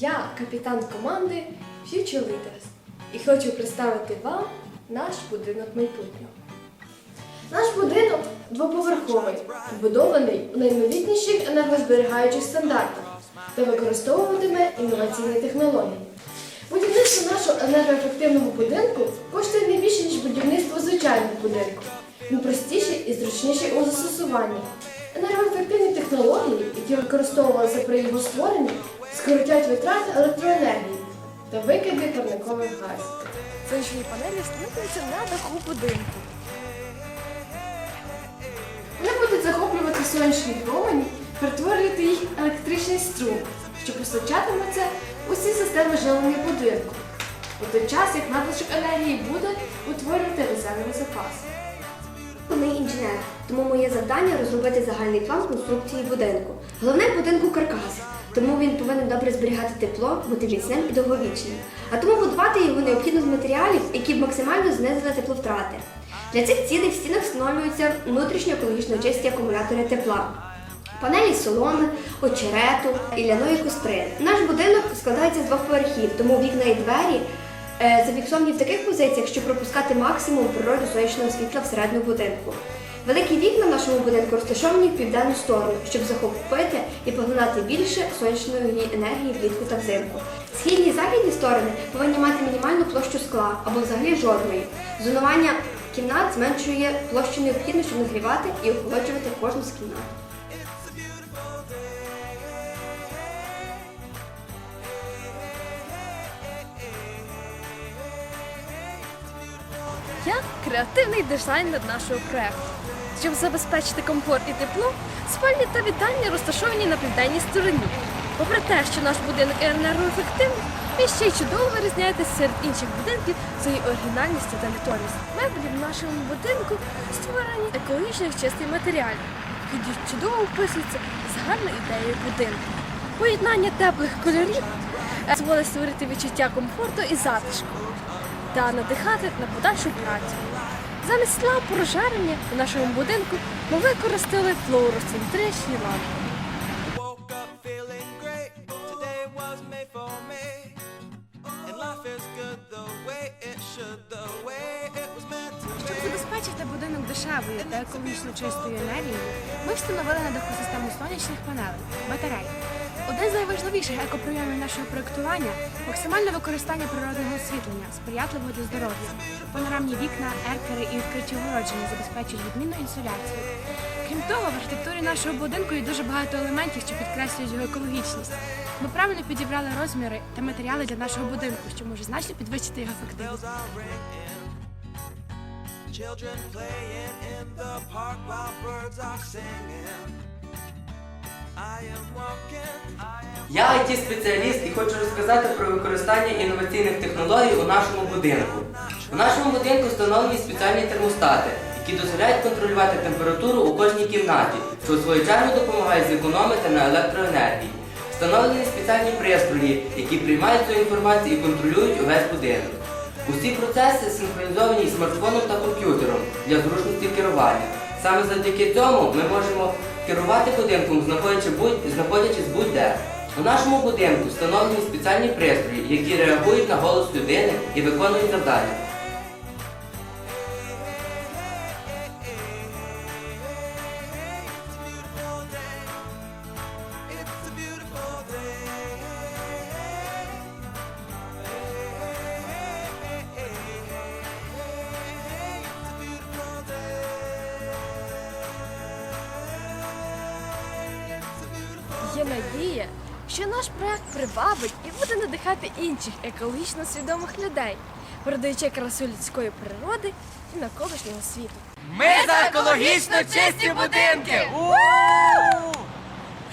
Я капітан команди Future Leaders і хочу представити вам наш будинок майбутнього. Наш будинок двоповерховий, вбудований у найновітніших енергозберігаючих стандартах та використовуватиме інноваційні технології. Будівництво нашого енергоефективного будинку коштує не більше, ніж будівництво звичайного будинку. Він простіший і зручніший у застосуванні. Енергоефективні технології, які використовувалися при його створенні, скоротять витрати електроенергії та викиди парникових газів. Сонячні панелі встановлюються на даху будинку. Вони будуть захоплювати сонячні промені, перетворювати їх електричний струм, що постачатиметься усі системи живлення будинку. У той час, як надлишок енергії буде утворювати резервний запас. Не інженер, тому моє завдання розробити загальний план конструкції будинку. Головне будинку каркас, тому він повинен добре зберігати тепло, бути міцним і довговічним. А тому будувати його необхідно з матеріалів, які б максимально знизили тепловтрати. Для цих цілей в стінах встановлюються внутрішньо екологічно чисті акумулятори тепла. Панелі соломи, очерету і ляної костри. Наш будинок складається з двох поверхів, тому вікна і двері зафіксовані в таких позиціях, щоб пропускати максимум природу сонячного світла всередину будинку. Великі вікна в нашому будинку розташовані в південну сторону, щоб захопити і поглинати більше сонячної енергії влітку та взимку. Східні і західні сторони повинні мати мінімальну площу скла або взагалі жодної. Зонування кімнат зменшує площу необхідну, щоб нагрівати і охолоджувати кожну з кімнат. Я креативний дизайнер нашого проекту. Щоб забезпечити комфорт і тепло, спальні та вітальні розташовані на південній стороні. Попри те, що наш будинок енергоефективний, він ще й чудово вирізняється серед інших будинків своєю оригінальністю та літовістю. Меблі в нашому будинку створені екологічно чистий матеріал, який чудово вписується з гарною ідеєю будинку. Поєднання теплих кольорів дозволить створити відчуття комфорту і затишку та надихати на подальшу працю. Замість ламп прожарення у нашому будинку ми використали флуоресцентричні лампи. Woke up feeling great. Today was made for me. And life is good the way it should, the way it was meant to Щоб забезпечити будинок дешевою та екологічно чистою енергією, ми встановили на даху систему сонячних панелей батарей. Один з найважливіших екоприйомів нашого проєктування максимальне використання природного освітлення, сприятливого для здоров'я. Панорамні вікна, еркери і відкриті огородження забезпечують відмінну інсуляцію. Крім того, в архітектурі нашого будинку є дуже багато елементів, що підкреслюють його екологічність. Ми правильно підібрали розміри та матеріали для нашого будинку, що може значно підвищити його ефективність. Children. Я it спеціаліст і хочу розказати про використання інноваційних технологій у нашому будинку. У нашому будинку встановлені спеціальні термостати, які дозволяють контролювати температуру у кожній кімнаті, що у свою чергу допомагає зекономити на електроенергії. Встановлені спеціальні пристрої, які приймають цю інформацію і контролюють увесь будинок. Усі процеси синхронізовані смартфоном та комп'ютером для зручності керування. Саме завдяки цьому ми можемо керувати будинком, знаходячись будь-де. У нашому будинку встановлені спеціальні пристрої, які реагують на голос людини і виконують завдання. Є надія, що наш проект привабить і буде надихати інших екологічно свідомих людей, передаючи красу людської природи і навколишнього світу. Ми за екологічно чисті будинки! У!